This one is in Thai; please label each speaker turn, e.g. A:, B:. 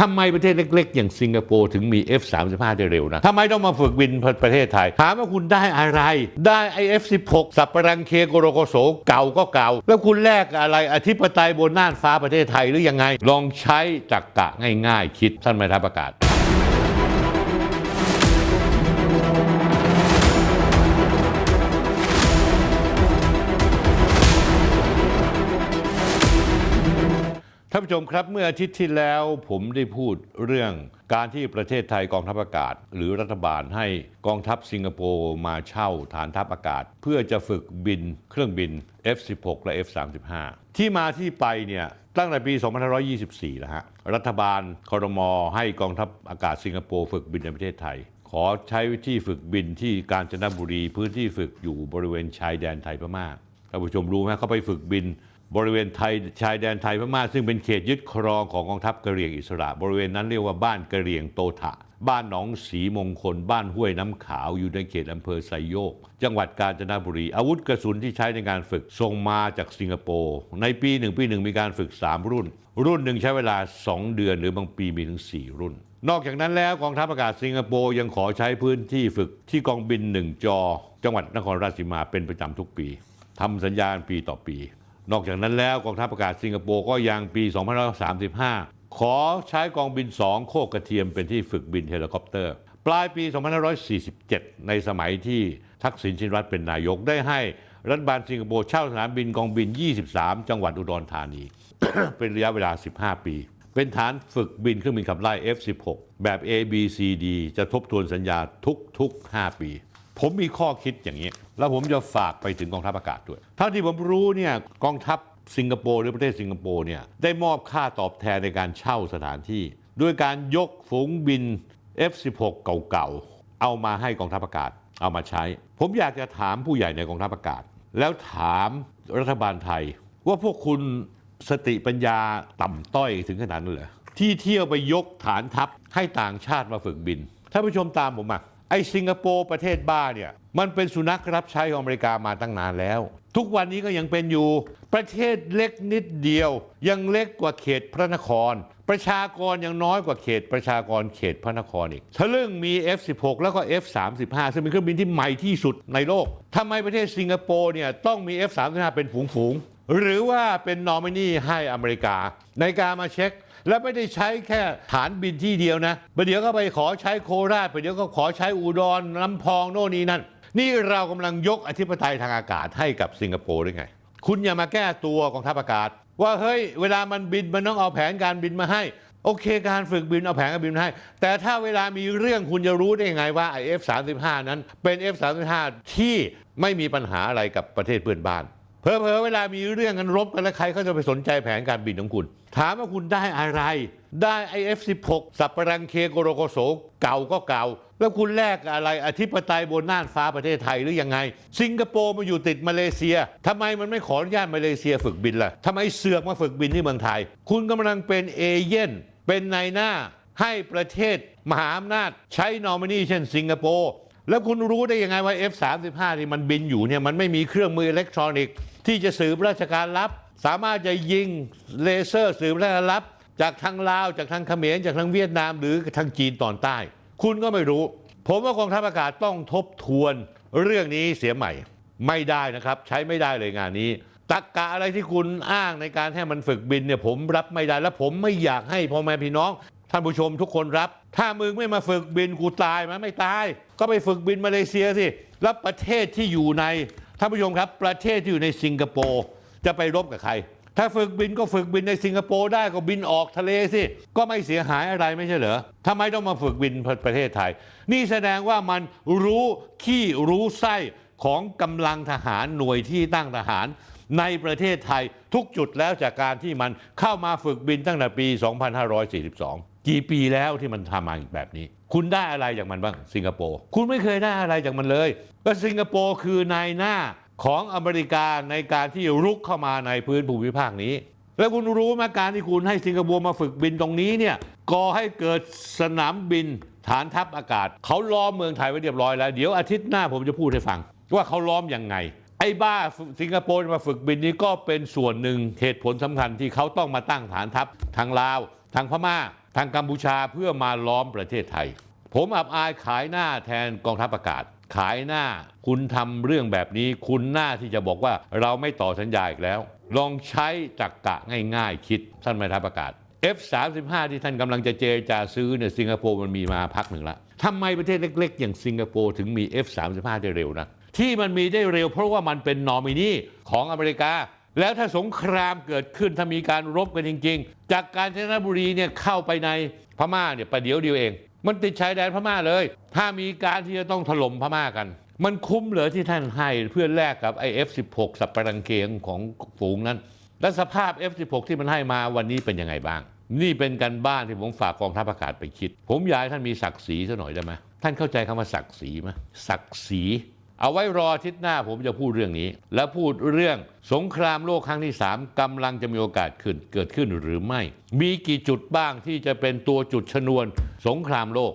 A: ทำไมประเทศเล็กๆ อย่างสิงคโปร์ถึงมี F35 ได้เร็วนะทำไมต้องมาฝึกบินประเทศไทย ถามว่าคุณได้อะไร ได้ไอ F16 สับปะรังเคโกโรโกโสเก่าก็เก่า แล้วคุณแลกอะไรอธิปไตยบนน่านฟ้าประเทศไทยหรือยังไง ลองใช้จักกะง่ายๆ คิดท่านไม่ทับประกาศ ชมครับเมื่ออาทิตย์ที่แล้วผมได้พูดเรื่องการที่ประเทศไทยกองทัพอากาศ หรือรัฐบาลให้กองทัพสิงคโปร์มาเช่าฐานทัพอากาศ เพื่อจะฝึกบินเครื่องบิน F16 และ F35 ที่มาที่ไปเนี่ยตั้งแต่ปี 2524 แล้วฮะ รัฐบาลคอรมอให้กองทัพอากาศสิงคโปร์ฝึกบินในประเทศไทย ขอใช้วิธีฝึกบินที่กาญจนบุรี พื้นที่ฝึกอยู่บริเวณชายแดนไทยพม่าท่านผู้ชมรู้ไหมเขาไปฝึกบิน บริเวณไทยชายแดนไทยพม่าซึ่งเป็นเขตยึดครองของกองทัพกะเหรี่ยงอิสระ บริเวณนั้นเรียกว่าบ้านกะเหรี่ยงโตถะ บ้านหนองสีมงคล บ้านห้วยน้ำขาวอยู่ในเขตอำเภอไซโยก จังหวัดกาญจนบุรี อาวุธกระสุนที่ใช้ในการฝึกส่งมาจากสิงคโปร์ในปีหนึ่งปีหนึ่งมีการฝึก 3 รุ่น รุ่นหนึ่งใช้เวลา 2 เดือนหรือบางปีมีถึง 4 รุ่นนอกจากนั้นแล้วกองทัพอากาศสิงคโปร์ยังขอใช้พื้นที่ฝึกที่กองบินหนึ่งจอ จังหวัดนครราชสีมาเป็นประจำทุกปีทำสัญญาณปีต่อปี นอกจากนั้นแล้วกองทัพอากาศสิงคโปร์ก็ยังปี2535 ขอใช้กองบิน 2 โคกกระเทียมเป็นที่ฝึกบินเฮลิคอปเตอร์ ปลายปี 2547 ในสมัยที่ทักษิณชินวัตรเป็นนายกได้ให้รัฐบาลสิงคโปร์เช่าสนามบินกองบิน 23 จังหวัดอุดรธานี เป็นระยะเวลา 15 ปี เป็นฐานฝึกบินเครื่องบินขับไล่ F16 แบบ A B C D จะทบทวนสัญญาทุกๆ 5 ปี ผมมีข้อคิดอย่างนี้ แล้วผมจะฝากไปถึงกองทัพอากาศด้วยเท่าที่ผมรู้เนี่ยกองทัพสิงคโปร์หรือประเทศสิงคโปร์เนี่ยได้มอบค่าตอบแทนในการเช่าสถานที่ ด้วยการยกฝูงบิน F16 เก่าๆ เอามาให้กองทัพอากาศเอามาใช้ ผมอยากจะถามผู้ใหญ่ในกองทัพอากาศ แล้วถามรัฐบาลไทย ว่าพวกคุณสติปัญญาต่ำต้อยถึงขนาดนั้นเหรอที่เที่ยวไปยกฐานทัพให้ต่างชาติมาฝึกบินท่านผู้ชมตามผมมา ไอ้สิงคโปร์ประเทศบ้าเนี่ยมันเป็นสุนัขรับใช้ของอเมริกามาตั้งนานแล้ว ทุกวันนี้ก็ยังเป็นอยู่ ประเทศเล็กนิดเดียว ยังเล็กกว่าเขตพระนคร ประชากรยังน้อยกว่าเขตประชากรเขตพระนครอีกทะลึ่งมี F16 แล้วก็ F35 ซึ่งเป็นเครื่องบินที่ใหม่ที่สุดในโลกทำไมประเทศสิงคโปร์เนี่ยต้องมี F35 เป็นฝูงๆ หรือว่าเป็นนอมินีให้อเมริกา ในการมาเช็ค แล้วไม่ได้ใช้แค่ฐานบินที่เดียวนะประเดี๋ยวก็ไปขอใช้โคราชประเดี๋ยวก็ขอใช้อุดรลำพองโน่นนี่นั่น นี่เรากำลังยกอธิปไตยทางอากาศให้กับสิงคโปร์ได้ไง คุณอย่ามาแก้ตัวกองทัพอากาศ ว่าเฮ้ยเวลามันบินมันต้องเอาแผนการบินมาให้โอเค การฝึกบินเอาแผนการบินมาให้ แต่ถ้าเวลามีเรื่องคุณจะรู้ได้ยังไงว่าไอ้ F35 นั้นเป็น F35 ที่ไม่มีปัญหาอะไรกับประเทศเพื่อนบ้าน เพอเพอเวลามีเรื่องกันรบกันแล้วใครเขาจะไปสนใจแผนการบินของคุณ ถามว่าคุณได้อะไร ได้ไอ F16 สับปะรังเคโกโรโกโสเก่าก็เก่า แล้วคุณแลกอะไรอธิปไตยบนน่านฟ้าประเทศไทยหรือยังไง สิงคโปร์มาอยู่ติดมาเลเซียทำไมมันไม่ขออนุญาตมาเลเซียฝึกบินล่ะทำไมเสือกมาฝึกบินที่เมืองไทย คุณกำลังเป็นเอเย่นเป็นนายหน้าให้ประเทศมหาอำนาจใช้นอมินีเช่นสิงคโปร์แล้วคุณรู้ได้ยังไงว่า F35 ที่มันบินอยู่เนี่ยมันไม่มีเครื่องมืออิเล็กทรอนิกส์ ที่จะสืบราชการลับ สามารถจะยิงเลเซอร์สืบราชการลับ จากทางลาวจากทางเขมรจากทางเวียดนาม หรือทางจีนตอนใต้ คุณก็ไม่รู้ ผมว่ากองทัพอากาศต้องทบทวนเรื่องนี้เสียใหม่ ไม่ได้นะครับ ใช้ไม่ได้เลยงานนี้ตักกะอะไรที่คุณอ้างในการให้มันฝึกบินเนี่ยผมรับไม่ได้ และผมไม่อยากให้พ่อแม่พี่น้อง ท่านผู้ชมทุกคนรับ ถ้ามึงไม่มาฝึกบินกูตายไหมไม่ตาย ก็ไปฝึกบินมาเลเซียสิ แล้วประเทศที่อยู่ใน ท่านผู้ชมครับ ประเทศที่อยู่ในสิงคโปร์จะไปรบกับใคร ถ้าฝึกบินก็ฝึกบินในสิงคโปร์ได้ก็บินออกทะเลสิ ก็ไม่เสียหายอะไรไม่ใช่เหรอทำไมต้องมาฝึกบินประเทศไทย นี่แสดงว่ามันรู้ขี้รู้ไส้ของกำลังทหารหน่วยที่ตั้งทหารในประเทศไทยทุกจุดแล้วจากการที่มันเข้ามาฝึกบินตั้งแต่ปี 2542 กี่ปีแล้วที่มันทำมาอีกแบบนี้ คุณได้อะไรจากมันบ้างสิงคโปร์คุณไม่เคยได้อะไรจากมันเลยก็สิงคโปร์คือนายหน้าของอเมริกาในการที่รุกเข้ามาในพื้นภูมิภาคนี้ แล้วคุณรู้ไหมการที่คุณให้สิงคโปร์มาฝึกบินตรงนี้เนี่ยก่อให้เกิดสนามบินฐานทัพอากาศ เขาล้อมเมืองไทยไว้เรียบร้อยแล้ว เดี๋ยวอาทิตย์หน้าผมจะพูดให้ฟัง ว่าเขาล้อมยังไง ไอ้บ้าสิงคโปร์มาฝึกบินนี้ก็เป็นส่วนหนึ่งเหตุผลสำคัญที่เขาต้องมาตั้งฐานทัพทางลาว ทางพม่า ทางกัมพูชาเพื่อมาล้อมประเทศไทย ผมอับอายขายหน้าแทนกองทัพอากาศ ขายหน้าคุณทำเรื่องแบบนี้ คุณหน้าที่จะบอกว่าเราไม่ต่อสัญญาอีกแล้ว ลองใช้จักกะง่ายๆ คิดท่านแม่ทัพอากาศ F35 ที่ท่านกำลังจะเจรจาซื้อเนี่ยสิงคโปร์มันมีมาพักหนึ่งละทำไมประเทศเล็ก ๆ อย่างสิงคโปร์ถึงมี F35 ได้เร็วนะ ที่มันมีได้เร็วเพราะว่ามันเป็นนอมินีของอเมริกา แล้วถ้าสงครามเกิดขึ้นถ้ามีการรบกันจริง ๆ จากการจนบุรีเนี่ยเข้าไปในพม่าเนี่ยประเดี๋ยวเดียวเอง มันติดชายแดนพม่าเลย ถ้ามีการที่จะต้องถล่มพม่ากัน มันคุ้มเหรอที่ท่านให้เพื่อแลกกับไอ้ F16 สับปะรังเกียงของฝูงนั้น และสภาพ F16 ที่มันให้มาวันนี้เป็นยังไงบ้างนี่เป็นการบ้านที่ผมฝากกองทัพอากาศไปคิด ผมอยากให้ท่านมีศักดิ์ศรีซะหน่อยได้ไหมท่านเข้าใจคำว่าศักดิ์ศรีไหมศักดิ์ศรี เอาไว้รอทิศหน้าผมจะพูดเรื่องนี้ และพูดเรื่องสงครามโลกครั้งที่ 3กำลังจะมีโอกาสขึ้นเกิดขึ้นหรือไม่ มีกี่จุดบ้างที่จะเป็นตัวจุดชนวน สงครามโลก